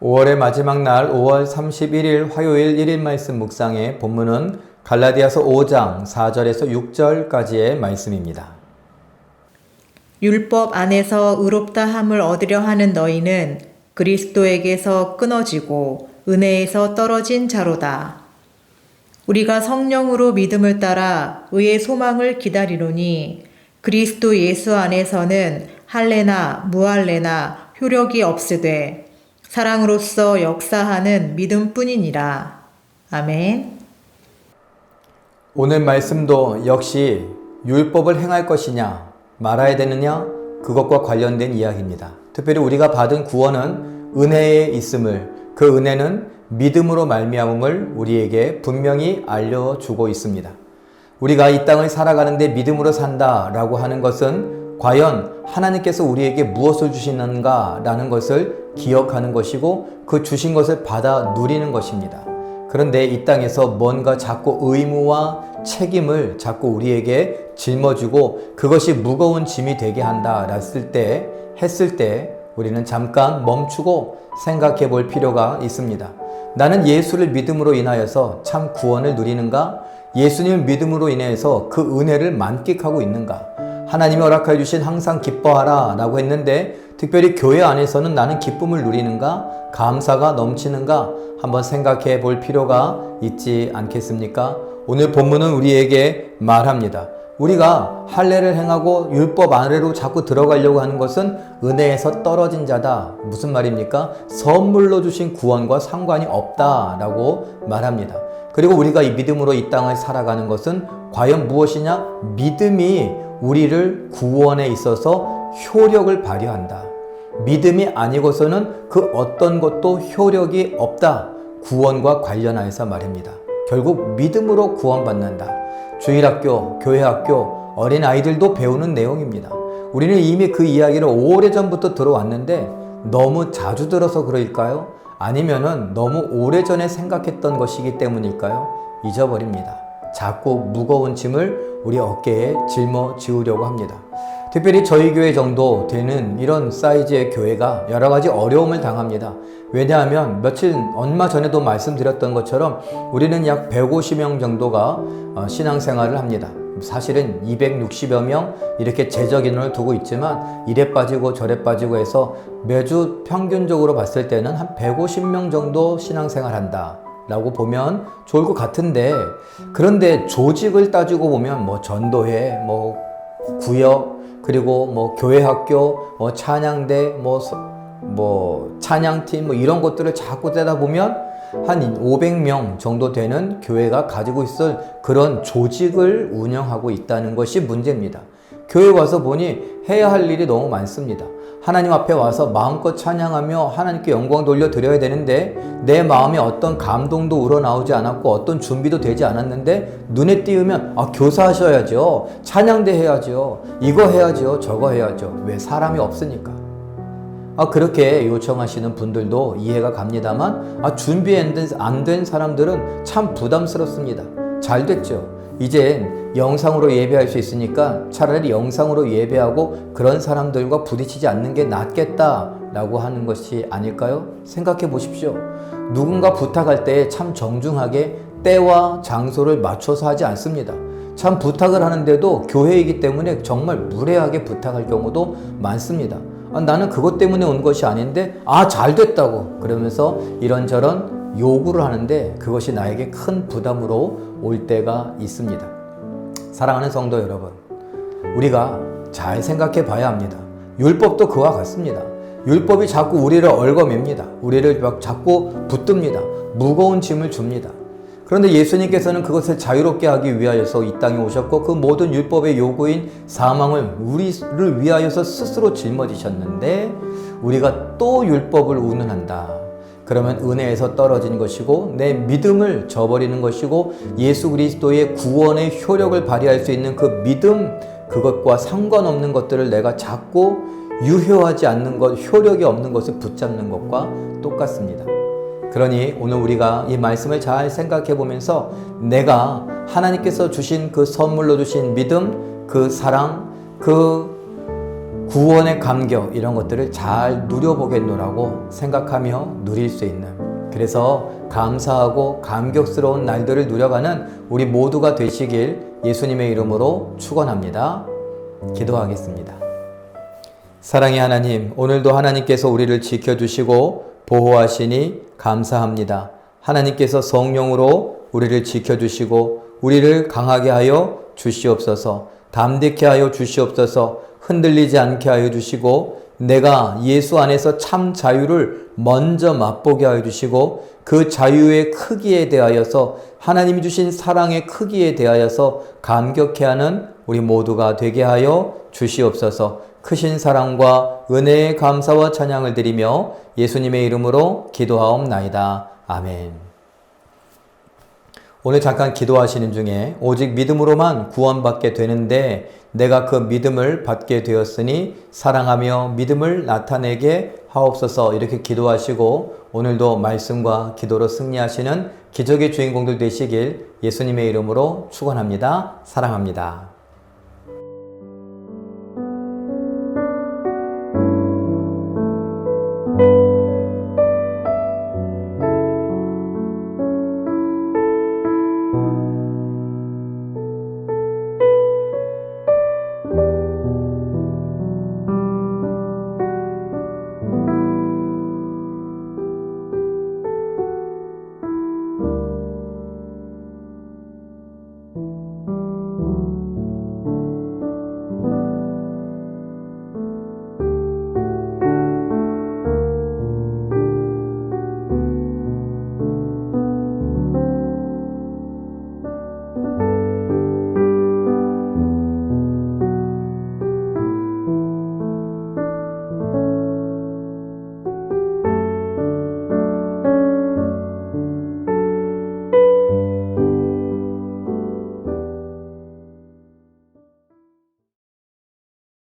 5월의 마지막 날 5월 31일 화요일 1일 말씀 묵상의 본문은 갈라디아서 5장 4절에서 6절까지의 말씀입니다. 율법 안에서 의롭다 함을 얻으려 하는 너희는 그리스도에게서 끊어지고 은혜에서 떨어진 자로다. 우리가 성령으로 믿음을 따라 의의 소망을 기다리노니 그리스도 예수 안에서는 할례나 무할례나 효력이 없으되 사랑으로서 역사하는 믿음뿐이니라. 아멘. 오늘 말씀도 역시 율법을 행할 것이냐 말아야 되느냐 그것과 관련된 이야기입니다. 특별히 우리가 받은 구원은 은혜에 있음을 그 은혜는 믿음으로 말미암음을 우리에게 분명히 알려주고 있습니다. 우리가 이 땅을 살아가는데 믿음으로 산다라고 하는 것은 과연 하나님께서 우리에게 무엇을 주시는가라는 것을 기억하는 것이고 그 주신 것을 받아 누리는 것입니다. 그런데 이 땅에서 뭔가 자꾸 의무와 책임을 자꾸 우리에게 짊어지고 그것이 무거운 짐이 되게 한다 했을 때 했을 때 우리는 잠깐 멈추고 생각해 볼 필요가 있습니다. 나는 예수를 믿음으로 인하여서 참 구원을 누리는가? 예수님을 믿음으로 인해서 그 은혜를 만끽하고 있는가? 하나님이 허락해 주신 항상 기뻐하라 라고 했는데 특별히 교회 안에서는 나는 기쁨을 누리는가? 감사가 넘치는가? 한번 생각해 볼 필요가 있지 않겠습니까? 오늘 본문은 우리에게 말합니다. 우리가 할례를 행하고 율법 아래로 자꾸 들어가려고 하는 것은 은혜에서 떨어진 자다. 무슨 말입니까? 선물로 주신 구원과 상관이 없다라고 말합니다. 그리고 우리가 이 믿음으로 이 땅을 살아가는 것은 과연 무엇이냐? 믿음이 우리를 구원에 있어서 효력을 발휘한다. 믿음이 아니고서는 그 어떤 것도 효력이 없다. 구원과 관련하여서 말입니다. 결국 믿음으로 구원받는다. 주일학교, 교회학교, 어린 아이들도 배우는 내용입니다. 우리는 이미 그 이야기를 오래전부터 들어왔는데 너무 자주 들어서 그럴까요? 아니면은 너무 오래전에 생각했던 것이기 때문일까요? 잊어버립니다. 자꾸 무거운 짐을 우리 어깨에 짊어 지우려고 합니다. 특별히 저희 교회 정도 되는 이런 사이즈의 교회가 여러 가지 어려움을 당합니다. 왜냐하면 며칠 얼마 전에도 말씀드렸던 것처럼 우리는 약 150명 정도가 어, 신앙생활을 합니다. 사실은 260여 명 이렇게 제적 인원을 두고 있지만 이래 빠지고 저래 빠지고 해서 매주 평균적으로 봤을 때는 한 150명 정도 신앙생활 한다. 라고 보면 좋을 것 같은데 그런데 조직을 따지고 보면 뭐 전도회 뭐 구역 그리고 뭐 교회 학교 뭐 찬양대 뭐, 뭐 찬양팀 뭐 이런 것들을 자꾸 떼다 보면 한 500명 정도 되는 교회가 가지고 있을 그런 조직을 운영하고 있다는 것이 문제입니다. 교회 와서 보니 해야 할 일이 너무 많습니다. 하나님 앞에 와서 마음껏 찬양하며 하나님께 영광 돌려 드려야 되는데 내 마음에 어떤 감동도 우러나오지 않았고 어떤 준비도 되지 않았는데 눈에 띄우면 아 교사하셔야죠. 찬양대 해야죠. 이거 해야죠. 저거 해야죠. 왜 사람이 없으니까. 아 그렇게 요청하시는 분들도 이해가 갑니다만 아 준비 안된 사람들은 참 부담스럽습니다. 잘 됐죠 이젠 영상으로 예배할 수 있으니까 차라리 영상으로 예배하고 그런 사람들과 부딪히지 않는 게 낫겠다 라고 하는 것이 아닐까요? 생각해 보십시오. 누군가 부탁할 때 참 정중하게 때와 장소를 맞춰서 하지 않습니다. 참 부탁을 하는데도 교회이기 때문에 정말 무례하게 부탁할 경우도 많습니다. 아, 나는 그것 때문에 온 것이 아닌데, 아, 잘 됐다고. 그러면서 이런저런 요구를 하는데 그것이 나에게 큰 부담으로 올 때가 있습니다. 사랑하는 성도 여러분, 우리가 잘 생각해 봐야 합니다. 율법도 그와 같습니다. 율법이 자꾸 우리를 얽어맵니다. 우리를 막 자꾸 붙듭니다. 무거운 짐을 줍니다. 그런데 예수님께서는 그것을 자유롭게 하기 위하여서 이 땅에 오셨고 그 모든 율법의 요구인 사망을 우리를 위하여서 스스로 짊어지셨는데 우리가 또 율법을 운운한다. 그러면 은혜에서 떨어진 것이고 내 믿음을 저버리는 것이고 예수 그리스도의 구원의 효력을 발휘할 수 있는 그 믿음 그것과 상관없는 것들을 내가 자꾸 유효하지 않는 것, 효력이 없는 것을 붙잡는 것과 똑같습니다. 그러니 오늘 우리가 이 말씀을 잘 생각해 보면서 내가 하나님께서 주신 그 선물로 주신 믿음, 그 사랑, 그 구원의 감격 이런 것들을 잘 누려보겠노라고 생각하며 누릴 수 있는 그래서 감사하고 감격스러운 날들을 누려가는 우리 모두가 되시길 예수님의 이름으로 축원합니다. 기도하겠습니다. 사랑의 하나님, 오늘도 하나님께서 우리를 지켜주시고 보호하시니 감사합니다. 하나님께서 성령으로 우리를 지켜주시고 우리를 강하게 하여 주시옵소서, 담대케 하여 주시옵소서, 흔들리지 않게 하여 주시고 내가 예수 안에서 참 자유를 먼저 맛보게 하여 주시고 그 자유의 크기에 대하여서 하나님이 주신 사랑의 크기에 대하여서 감격해 하는 우리 모두가 되게 하여 주시옵소서 크신 사랑과 은혜의 감사와 찬양을 드리며 예수님의 이름으로 기도하옵나이다. 아멘. 오늘 잠깐 기도하시는 중에 오직 믿음으로만 구원받게 되는데 내가 그 믿음을 받게 되었으니 사랑하며 믿음을 나타내게 하옵소서 이렇게 기도하시고 오늘도 말씀과 기도로 승리하시는 기적의 주인공들 되시길 예수님의 이름으로 축원합니다. 사랑합니다.